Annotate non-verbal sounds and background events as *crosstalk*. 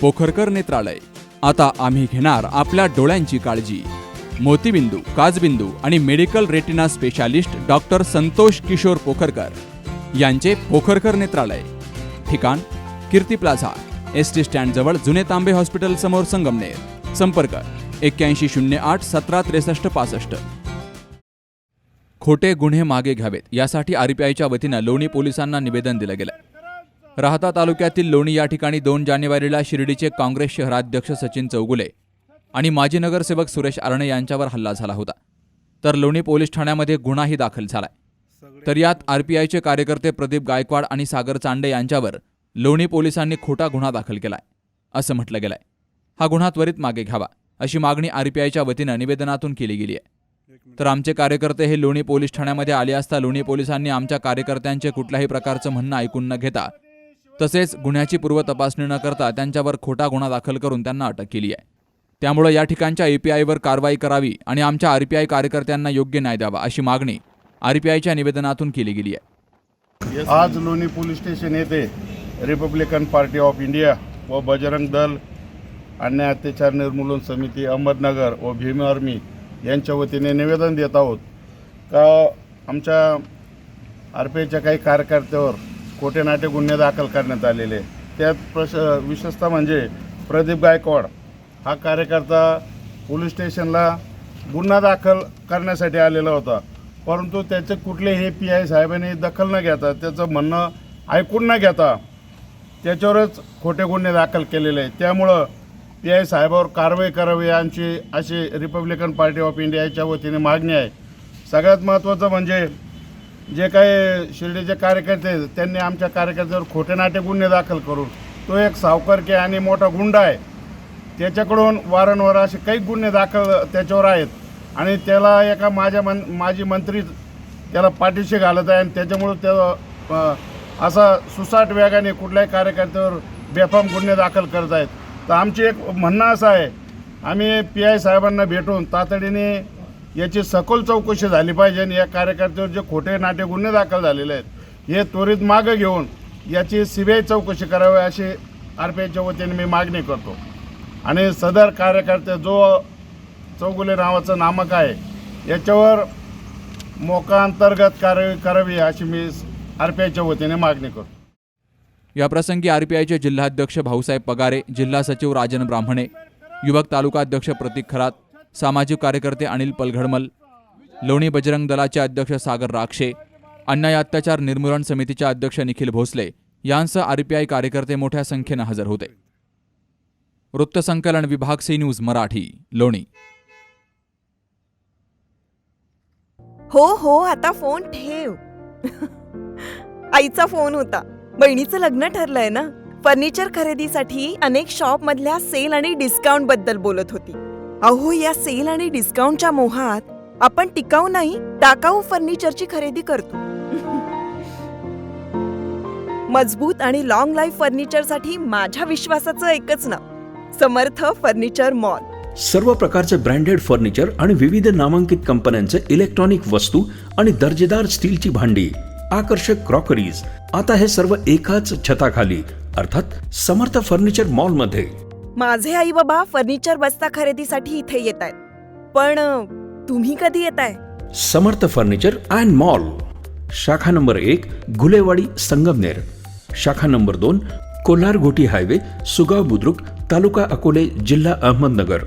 पोखरकर नेत्रालय. आता आम्ही घेणार आपल्या डोळ्यांची काळजी. मोतीबिंदू काजबिंदू आणि medical retina specialist doctor Santosh Kishor Pokharkar यांचे पोखरकर नेत्रालय. ठिकाण कीर्ती प्लाझा एस टी स्टँडजवळ जुने तांबे हॉस्पिटल समोर संगमनेर. संपर्क एक्क्याऐंशी शून्य आठ सतरा त्रेसष्ट पासष्ट. खोटे गुन्हे मागे घ्यावेत यासाठी आरपीआयच्या वतीनं लोणी पोलिसांना निवेदन दिलं गेलं राहता तालुक्यातील लोणी या ठिकाणी दोन जानेवारीला शिर्डीचे काँग्रेस शहराध्यक्ष सचिन चौगुले आणि माजी नगरसेवक सुरेश आरणे यांच्यावर हल्ला झाला होता. तर लोणी पोलीस ठाण्यामध्ये गुन्हाही दाखल झालाय. तर यात आरपीआयचे कार्यकर्ते प्रदीप गायकवाड आणि सागर चांडे यांच्यावर लोणी पोलिसांनी खोटा गुन्हा दाखल केलाय असं म्हटलं गेलंय. हा गुन्हा त्वरित मागे घ्यावा अशी मागणी आरपीआयच्या वतीनं निवेदनातून केली गेली आहे. तर आमचे कार्यकर्ते हे लोणी पोलीस ठाण्यामध्ये आले असता लोणी पोलिसांनी आमच्या कार्यकर्त्यांचे कुठल्याही प्रकारचं म्हणणं ऐकून न घेता तसेच गुन्ह्याची पूर्व तपासणी न करता त्यांच्यावर खोटा गुन्हा दाखल करून त्यांना अटक केली आहे. त्यामुळे या ठिकाणच्या एपीआयवर कारवाई करावी आणि आमच्या आरपीआय कार्यकर्त्यांना योग्य न्याय द्यावा अशी मागणी आरपीआयच्या निवेदनातून केली गेली आहे. आज लोणी पोलीस स्टेशन येथे रिपब्लिकन पार्टी ऑफ इंडिया व बजरंग दल अन्याय अत्याचार निर्मूलन समिती अहमदनगर व भीम आर्मी यांच्या वतीने निवेदन देत आहोत. का आमच्या आर पी आयच्या काही कार्यकर्त्यावर खोटे नाटे गुन्हे दाखल करण्यात आलेले त्यात प्रश विशेषतः म्हणजे प्रदीप गायकवाड हा कार्यकर्ता पोलीस स्टेशनला गुन्हा दाखल करण्यासाठी आलेला होता. परंतु त्याचे कुठलेही पी आय साहेबांनी दखल न घेता त्याचं म्हणणं ऐकून न घेता त्याच्यावरच खोटे गुन्हे दाखल केलेले आहे त्यामुळं पी आय साहेबावर कारवाई करावी यांची अशी रिपब्लिकन पार्टी ऑफ इंडियाच्या वतीने मागणी आहे. सगळ्यात महत्त्वाचं म्हणजे जे काही शिर्डीचे कार्यकर्ते आहेत, त्यांनी आमच्या कार्यकर्त्यावर खोटे नाटे गुन्हे दाखल करून तो एक सावकारके आणि मोठा गुंडा आहे त्याच्याकडून वारंवार असे काही गुन्हे दाखल त्याच्यावर आहेत. आणि त्याला एका माझ्या मन माजी मंत्री त्याला पाठीशी घालत आहे आणि त्याच्यामुळं त्या असा सुसाट वेगाने कुठल्याही कार्यकर्त्यावर बेफाम गुन्हे दाखल करत आहेत. तर आमची एक म्हणणं असं आहे आम्ही पी आय साहेबांना भेटून तातडीने याची सखोल चौकशी झाली पाहिजे आणि या कार्यकर्त्यावर जे खोटे नाटे गुन्हे दाखल झालेले आहेत हे त्वरित मागं घेऊन याची सी बी आय चौकशी करावी अशी आर पी आयच्या वतीने मी मागणी करतो. आणि सदर कार्यकर्ते जो चौगुले नावाचं नामक आहे याच्यावर मोकांतर्गत कार्य कारवाई करावी अशी मी आर पी आयच्या वतीने मागणी करतो. याप्रसंगी आयचे जिल्हाध्यक्ष भाऊसाहेब पगारे जिल्हा सचिव राजन ब्राह्मणे युवक तालुका अध्यक्ष प्रतीक खरात सामाजिक कार्यकर्ते अनिल पलघडमल लोणी बजरंग दलाचे अध्यक्ष सागर राक्षे अन्याय अत्याचार निर्मूलन समितीचे अध्यक्ष निखिल भोसले यांसह आरपीआय कार्यकर्ते मोठ्या संख्येनं हजर होते. वृत्तसंकलन विभाग सी न्यूज मराठी लोणी. हो हो आता फोन ठेव. आईचा फोन होता. बहिणीचं लग्न ठरलंय ना? फर्निचर खरेदीसाठी अनेक शॉप मधल्या सेल आणि डिस्काउंटबद्दल बोलत होती. अहो या सेल आणि डिस्काउंटच्या मोहात आपण टिकाऊ नाही टाकाऊ फर्निचरची खरेदी करतो. *laughs* मजबूत आणि लॉंग लाईफ फर्निचरसाठी माझ्या विश्वासाचं एकच नाव समर्थ फर्निचर मॉल. सर्व प्रकारचे ब्रँडेड फर्निचर आणि विविध नामांकित कंपन्यांचे इलेक्ट्रॉनिक वस्तू आणि दर्जेदार स्टीलची भांडी आकर्षक क्रॉकरीज आता हे सर्व एकाच छताखाली अर्थात समर्थ फर्निचर मॉलमध्ये माझे आई बाबा फर्निचर बस्ता खरेदीसाठी इथे येत आहेत. पण तुम्ही कधी येत आहे? समर्थ फर्निचर अँड मॉल शाखा नंबर एक गुलेवाडी संगमनेर. शाखा नंबर दोन कोल्हार घोटी हायवे सुगाव बुद्रुक तालुका अकोले जिल्हा अहमदनगर.